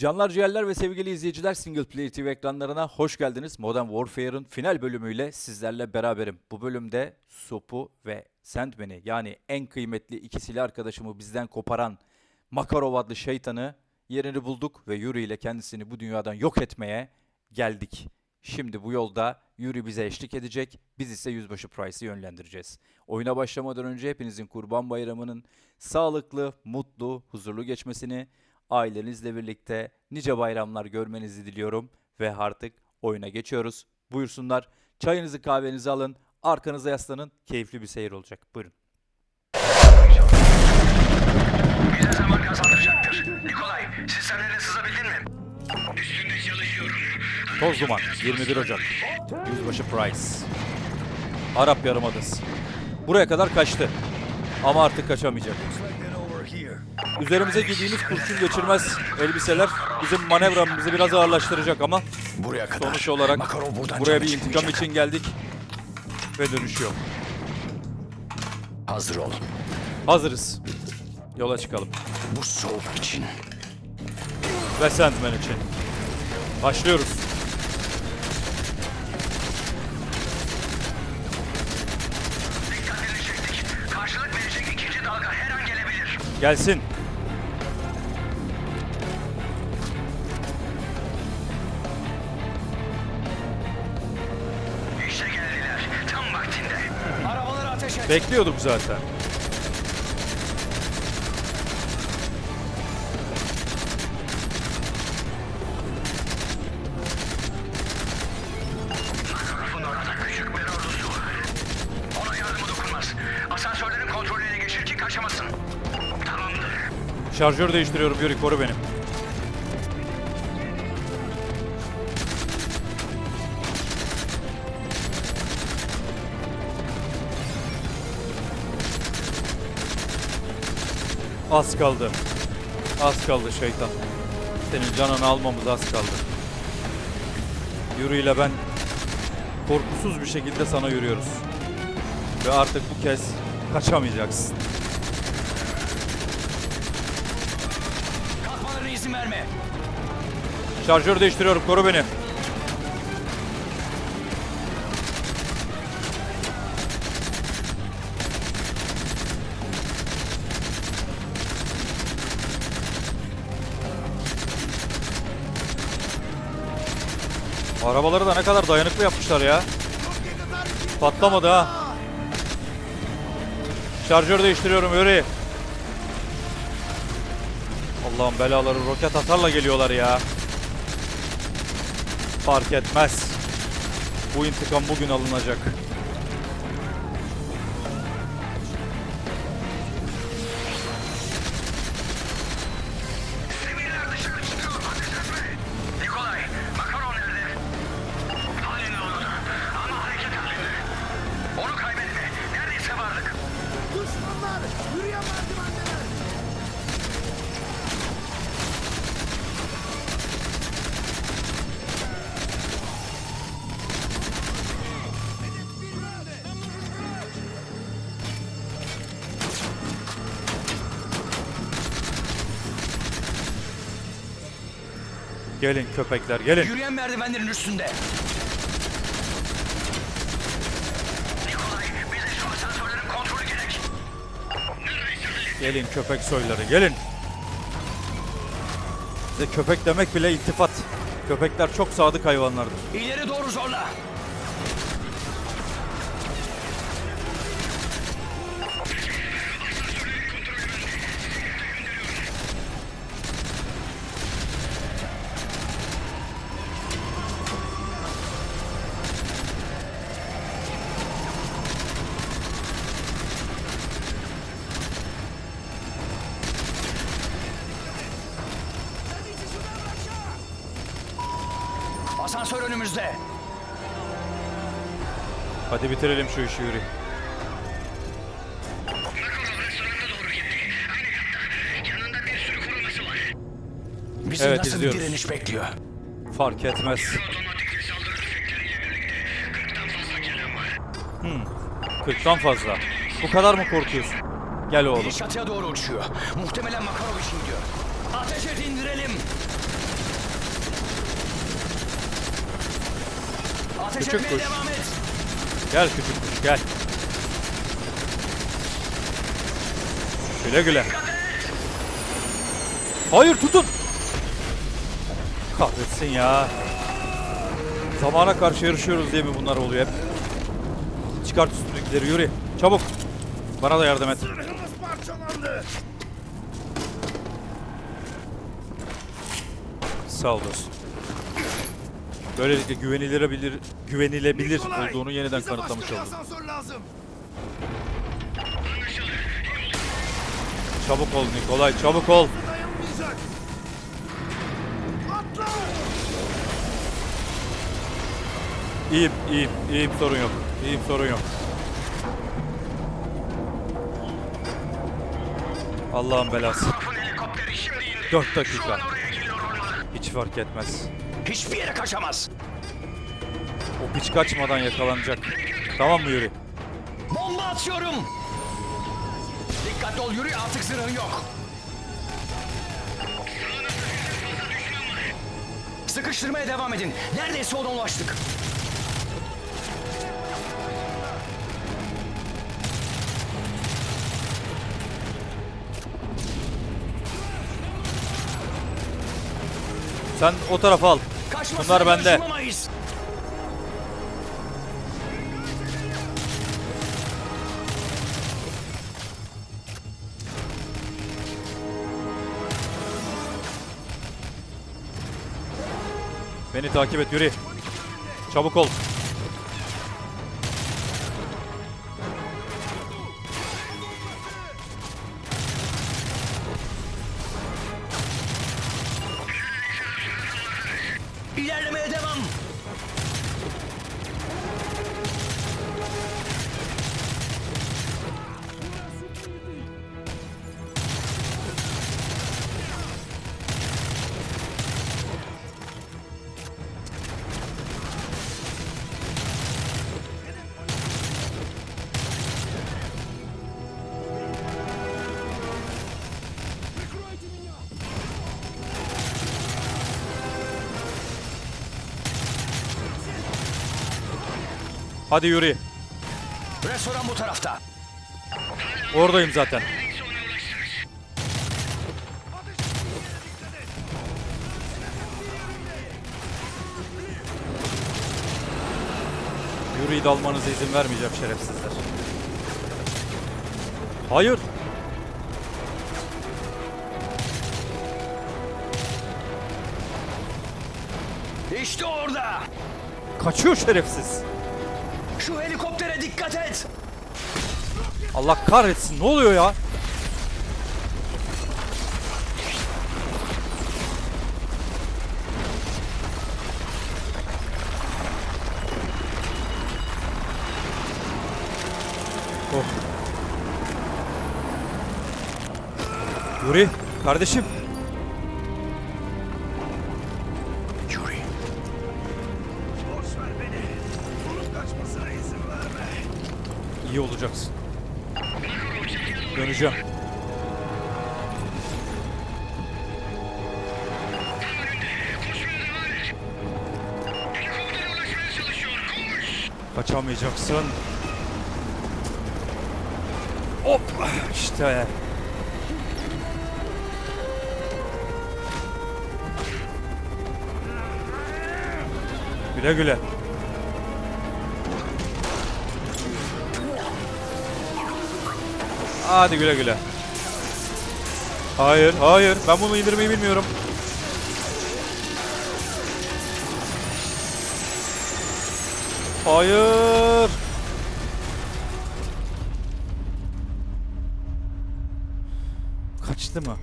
Canlar ciğerler ve sevgili izleyiciler Single Player TV ekranlarına hoş geldiniz. Modern Warfare'ın final bölümüyle sizlerle beraberim. Bu bölümde Soap'u ve Sandman'i yani en kıymetli iki silah arkadaşımı bizden koparan Makarov adlı şeytanı yerini bulduk ve Yuri ile kendisini bu dünyadan yok etmeye geldik. Şimdi bu yolda Yuri bize eşlik edecek, biz ise Yüzbaşı Price'ı yönlendireceğiz. Oyuna başlamadan önce hepinizin Kurban Bayramı'nın sağlıklı, mutlu, huzurlu geçmesini, ailenizle birlikte nice bayramlar görmenizi diliyorum ve artık oyuna geçiyoruz. Buyursunlar, çayınızı kahvenizi alın, arkanıza yaslanın, keyifli bir seyir olacak. Buyurun. Bize zaman kazandıracaktır. Nikolay, sistemlere sızabildin mi? Üstünde çalışıyorum. Toz Duman, 21 Ocak. Yüzbaşı Price. Arap Yarımadası. Buraya kadar kaçtı. Ama artık kaçamayacak. Üzerimize giydiğimiz kurşun geçirmez elbiseler bizim manevramızı biraz ağırlaştıracak ama Buraya kadar. sonuç olarak Makarov buradan buraya bir intikam çıkmayacak. için geldik ve dönüş yok. Hazır ol. Hazırız. Yola çıkalım. Bu soğuk için. Ve Sandman için. Başlıyoruz. Dikkatleri kaçamasın. Tamamdır. Şarjör değiştiriyorum Yuri koru beni. Az kaldı. Az kaldı şeytan. Senin canını almamız az kaldı. Yuri ile ben korkusuz bir şekilde sana yürüyoruz. Ve artık bu kez kaçamayacaksın. Kalkmalarına izin verme. Şarjör değiştiriyorum koru beni. Arabaları da ne kadar dayanıklı yapmışlar ya. Patlamadı ha. Şarjör değiştiriyorum Yuri. Allah'ın belaları roket atarla geliyorlar ya. Fark etmez. Bu intikam bugün alınacak. Gelin köpekler gelin. Yürüyen merdivenlerin üstünde. Gelin köpek soyları gelin. Size köpek demek bile iltifat. Köpekler çok sadık hayvanlardır. İleri doğru zorla. Asansör önümüzde. Hadi bitirelim şu işi yürü. Bizim Evet, nasıl izliyoruz. bir direniş bekliyor? Fark etmez. Birlikte 40'tan fazla gelen var. 40'tan fazla. Bu kadar mı korkuyorsun? Gel oğlum. Biri çatıya doğru uçuyor. Muhtemelen Makarov için gidiyor. Ateş et indirelim. Ateş Küçük kuş. Gel küçük kuş gel. Güle güle. Hayır tutun. Kahretsin ya. Zamana karşı yarışıyoruz diye mi bunlar oluyor hep? Çıkart üstündekileri yürü. Çabuk. Bana da yardım et. Sağ ol dostum. Böylelikle güvenilebilir, güvenilebilir Nikolay, olduğunu yeniden kanıtlamış lazım. Çabuk ol Nikolay, çabuk ol. İyiyim, iyiyim, iyiyim sorun yok. İyiyim sorun yok. Allah'ın belası. Kafın helikopteri şimdi indi. 4 Şu dakika. Hiç fark etmez. Hiçbir yere kaçamaz. O piç kaçmadan yakalanacak. Tamam mı Yuri? Bomba atıyorum. Dikkatli ol yürü artık zırhın yok. Sıkıştırmaya devam edin. Neredeyse ona ulaştık. Sen o tarafa al. Bunlar bende. Beni takip et Yuri. Çabuk ol. Hadi Yuri. Restoran bu tarafta. Oradayım zaten. Yuri'yi dalmanıza izin vermeyeceğim şerefsizler. Hayır. İşte orada. Kaçıyor şerefsiz. Şu helikoptere dikkat et. Allah kahretsin ne oluyor ya? Oh. Yuri, kardeşim. İyi olacaksın. Döneceğim. Kaçamayacaksın. Hop işte. Güle güle. Hadi güle güle. Hayır, hayır. Ben bunu indirmeyi bilmiyorum. Hayır. Kaçtı mı?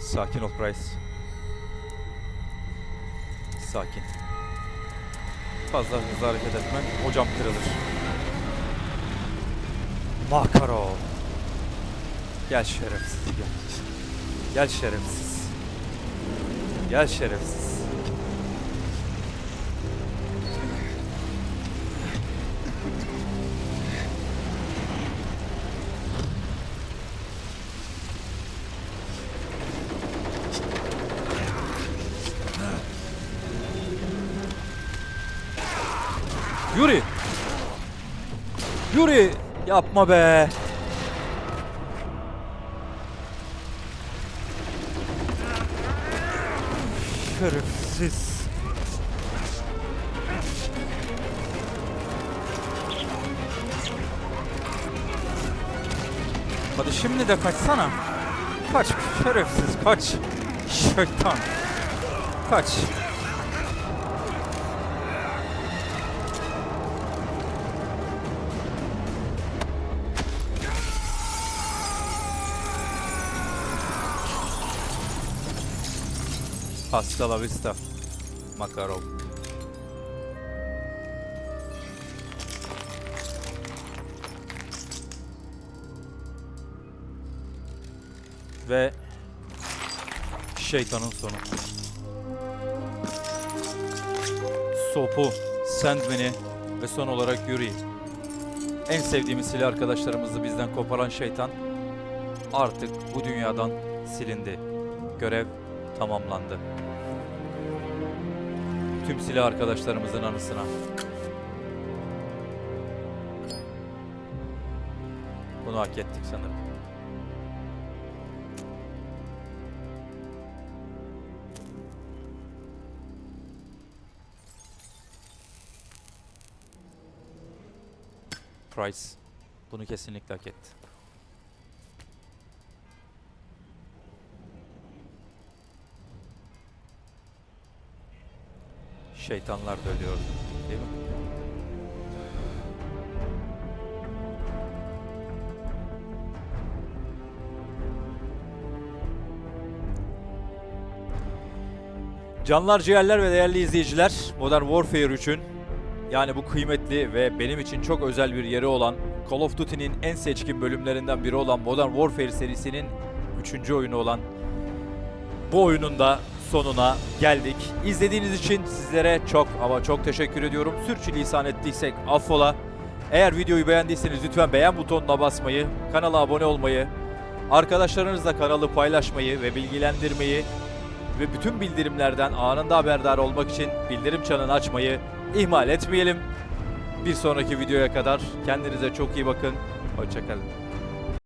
Sakin ol Price. Sakin. Fazla hızlı hareket etme. O cam kırılır. Makarov. Gel şerefsiz gel. Gel şerefsiz. Gel şerefsiz. Yuri! Yuri! Yapma be! Şerefsiz. Hadi şimdi de kaçsana. Kaç şerefsiz kaç. Şeytan. Kaç. Hasta la vista. Makarov. Ve şeytanın sonu. Sopu, Sandman'i ve son olarak Yuri'yi. En sevdiğimiz silah arkadaşlarımızı bizden koparan şeytan artık bu dünyadan silindi. Görev tamamlandı. Tüm silah arkadaşlarımızın anısına. Bunu hak ettik sanırım. Price bunu kesinlikle hak etti. Şeytanlar da ölüyordu. Değil mi? Canlar, ciğerler ve değerli izleyiciler, Modern Warfare 3'ün yani bu kıymetli ve benim için çok özel bir yeri olan Call of Duty'nin en seçkin bölümlerinden biri olan Modern Warfare serisinin 3. oyunu olan bu oyunun da sonuna geldik. İzlediğiniz için sizlere çok ama çok teşekkür ediyorum. Sürçülisan ettiysek affola. Eğer videoyu beğendiyseniz lütfen beğen butonuna basmayı, kanala abone olmayı, arkadaşlarınızla kanalı paylaşmayı ve bilgilendirmeyi ve bütün bildirimlerden anında haberdar olmak için bildirim çanını açmayı ihmal etmeyelim. Bir sonraki videoya kadar kendinize çok iyi bakın. Hoşçakalın.